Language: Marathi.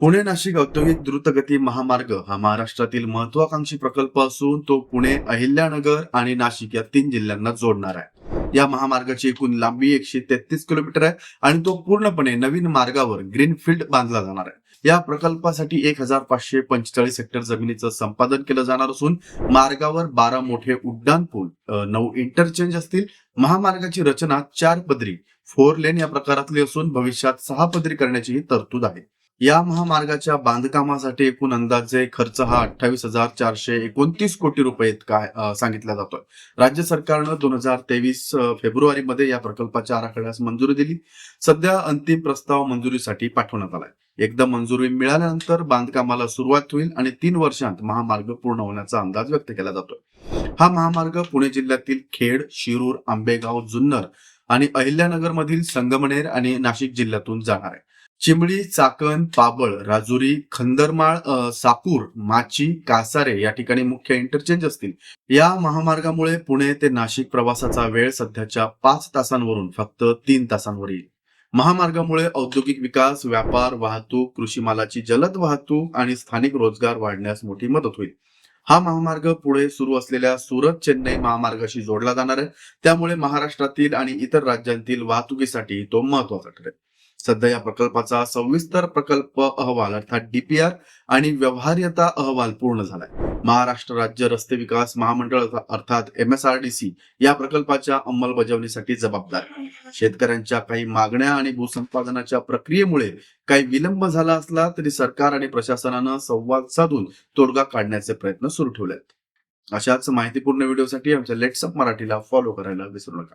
पुणे नाशिक औद्योगिक द्रुतगती महामार्ग हा महाराष्ट्रातील महत्वाकांक्षी प्रकल्प असून तो पुणे अहिल्यानगर आणि नाशिक या तीन जिल्ह्यांना जोडणार आहे. या महामार्गाची एकूण लांबी एकशे तेहतीस किलोमीटर आहे आणि तो पूर्णपणे नवीन मार्गावर ग्रीनफील्ड बांधला जाणार आहे. या प्रकल्पासाठी एक हजार पाचशे पंचेचाळीस हेक्टर जमिनीचं संपादन केलं जाणार असून मार्गावर बारा मोठे उड्डाण पूल नऊ इंटरचेंज असतील. महामार्गाची रचना चार पदरी फोर लेन या प्रकारातली असून भविष्यात सहा पदरी करण्याचीही तरतूद आहे. या महामार्गाच्या बांधकामासाठी एकूण अंदाजे खर्च हा अठ्ठावीस हजार चारशे एकोणतीस कोटी रुपये इतका सांगितला जातोय. राज्य सरकारनं दोन हजार तेवीस फेब्रुवारीमध्ये या प्रकल्पाच्या आराखड्यास मंजुरी दिली. सध्या अंतिम प्रस्ताव मंजुरीसाठी पाठवण्यात आलाय. एकदा मंजुरी मिळाल्यानंतर बांधकामाला सुरुवात होईल आणि तीन वर्षांत महामार्ग पूर्ण होण्याचा अंदाज व्यक्त केला जातोय. हा महामार्ग पुणे जिल्ह्यातील खेड शिरूर आंबेगाव जुन्नर आणि अहिल्यानगर मधील संगमनेर आणि नाशिक जिल्ह्यातून जाणार आहे. चिमळी चाकण पाबळ राजुरी खंदरमाळ साकूर माची कासारे या ठिकाणी मुख्य इंटरचेंज असतील. या महामार्गामुळे पुणे ते नाशिक प्रवासाचा वेळ सध्याच्या पाच तासांवरून फक्त तीन तासांवर येईल. महामार्गामुळे औद्योगिक विकास व्यापार वाहतूक कृषी मालाची जलद वाहतूक आणि स्थानिक रोजगार वाढण्यास मोठी मदत होईल. हा महामार्ग पुढे सुरू असलेल्या सुरत चेन्नई महामार्गाशी जोडला जाणार आहे. त्यामुळे महाराष्ट्रातील आणि इतर राज्यांतील वाहतुकीसाठी तो महत्त्वाचा ठरेल. सध्या या प्रकल्पाचा सविस्तर प्रकल्प अहवाल अर्थात डीपीआर आणि व्यवहार्यता अहवाल पूर्ण झालाय. महाराष्ट्र राज्य रस्ते विकास महामंडळ अर्थात M S R D C या प्रकल्पाच्या अंमलबजावणीसाठी जबाबदार. शेतकऱ्यांच्या काही मागण्या आणि भूसंपादनाच्या प्रक्रियेमुळे काही विलंब झाला असला तरी सरकार आणि प्रशासनानं संवाद साधून तोडगा काढण्याचे प्रयत्न सुरू ठेवले आहेत अशाच माहितीपूर्ण व्हिडिओसाठी आमच्या लेट्सअप मराठीला फॉलो करायला विसरू नका.